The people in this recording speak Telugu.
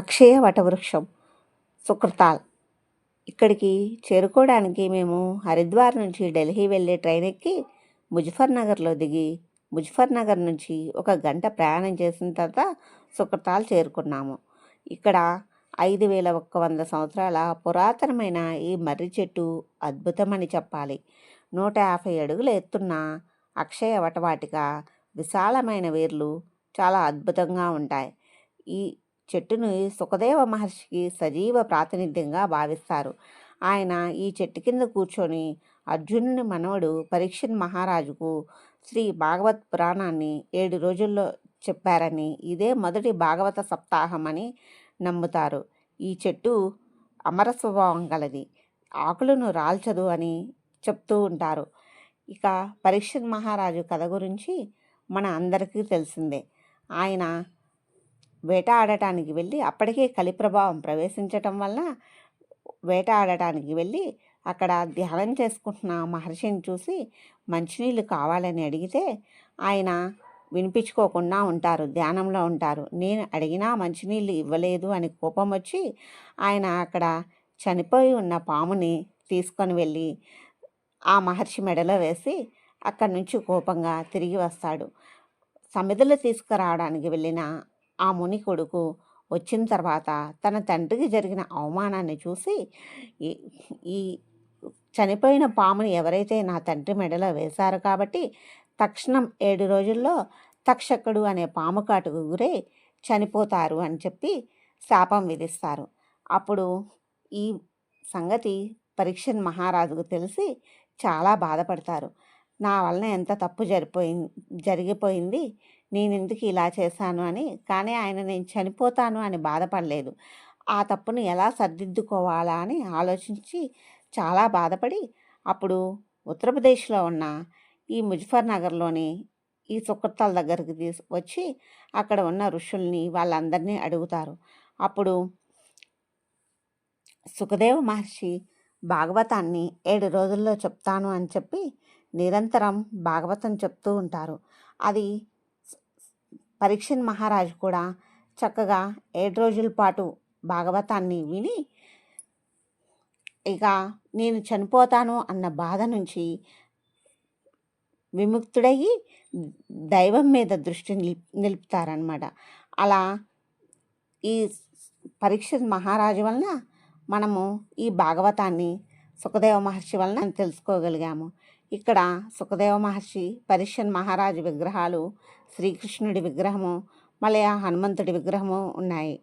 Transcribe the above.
అక్షయ వటవృక్షం సుకృతాల్. ఇక్కడికి చేరుకోవడానికి మేము హరిద్వార్ నుంచి ఢిల్లీ వెళ్ళే ట్రైన్ ఎక్కి ముజఫర్నగర్లో దిగి ముజఫర్నగర్ నుంచి ఒక గంట ప్రయాణం చేసిన తర్వాత సుకృతాల్ చేరుకున్నాము. ఇక్కడ ఐదు వేల ఒక్క వంద సంవత్సరాల పురాతనమైన ఈ మర్రి చెట్టు అద్భుతమని చెప్పాలి. నూట యాభై అడుగుల ఎత్తున్న అక్షయ వటవాటిక విశాలమైన వేర్లు చాలా అద్భుతంగా ఉంటాయి. ఈ చెట్టును సుఖదేవ మహర్షికి సజీవ ప్రాతినిధ్యంగా భావిస్తారు. ఆయన ఈ చెట్టు కింద కూర్చొని అర్జునుని మనవడు పరీక్షన్ మహారాజుకు శ్రీ భాగవత్ పురాణాన్ని ఏడు రోజుల్లో చెప్పారని ఇదే మొదటి భాగవత సప్తాహం అని నమ్ముతారు. ఈ చెట్టు అమర స్వభావం గలది. ఆకులను రాల్చదు అని చెప్తూ ఉంటారు. ఇక పరీక్షణ్ మహారాజు కథ గురించి మన అందరికీ తెలిసిందే. ఆయన వేట ఆడటానికి వెళ్ళి అప్పటికే కలి ప్రభావం ప్రవేశించటం వల్ల వేట ఆడటానికి వెళ్ళి అక్కడ ధ్యానం చేసుకుంటున్న మహర్షిని చూసి మంచినీళ్ళు కావాలని అడిగితే ఆయన వినిపించుకోకుండా ఉంటారు ధ్యానంలో ఉంటారు. నేను అడిగినా మంచినీళ్ళు ఇవ్వలేదు అని కోపం వచ్చి ఆయన అక్కడ చనిపోయి ఉన్న పాముని తీసుకొని వెళ్ళి ఆ మహర్షి మెడలో వేసి అక్కడి నుంచి కోపంగా తిరిగి వస్తాడు. సమిధులు తీసుకురావడానికి వెళ్ళిన ఆ ముని కొడుకు వచ్చిన తర్వాత తన తండ్రికి జరిగిన అవమానాన్ని చూసి ఈ- ఈ చనిపోయిన పాముని ఎవరైతే నా తండ్రి మెడలో వేశారు కాబట్టి తక్షణం ఏడు రోజుల్లో తక్షకుడు అనే పాము కాటుకు గురై చనిపోతారు అని చెప్పి శాపం విధిస్తారు. అప్పుడు ఈ సంగతి పరీక్షన్ మహారాజుకు తెలిసి చాలా బాధపడతారు. నా వలన ఎంత తప్పు జరిపోయింది జరిగిపోయింది? నేను ఎందుకు ఇలా చేశాను అని. కానీ ఆయన నేను చనిపోతాను అని బాధపడలేదు. ఆ తప్పును ఎలా సర్దిద్దుకోవాలా అని ఆలోచించి చాలా బాధపడి అప్పుడు ఉత్తరప్రదేశ్లో ఉన్న ఈ ముజఫర్ నగర్లోని ఈ సుకృతాల దగ్గరికి తీసు వచ్చి అక్కడ ఉన్న ఋషుల్ని వాళ్ళందరినీ అడుగుతారు. అప్పుడు సుఖదేవ మహర్షి భాగవతాన్ని ఏడు రోజుల్లో చెప్తాను అని చెప్పి నిరంతరం భాగవతం చెప్తూ ఉంటారు. అది పరీక్షన్ మహారాజు కూడా చక్కగా ఏడు రోజుల పాటు భాగవతాన్ని విని ఇక నేను చనిపోతాను అన్న బాధ నుంచి విముక్తుడయ్యి దైవం మీద దృష్టి నిలుపుతారనమాట అలా ఈ పరీక్ష మహారాజు వలన మనము ఈ భాగవతాన్ని సుఖదేవ మహర్షి వలన తెలుసుకోగలిగాము. ఇక్కడ సుఖదేవ మహర్షి పరిషన్ మహారాజు విగ్రహాలు శ్రీకృష్ణుడి విగ్రహము మళ్ళీ హనుమంతుడి విగ్రహము ఉన్నాయి.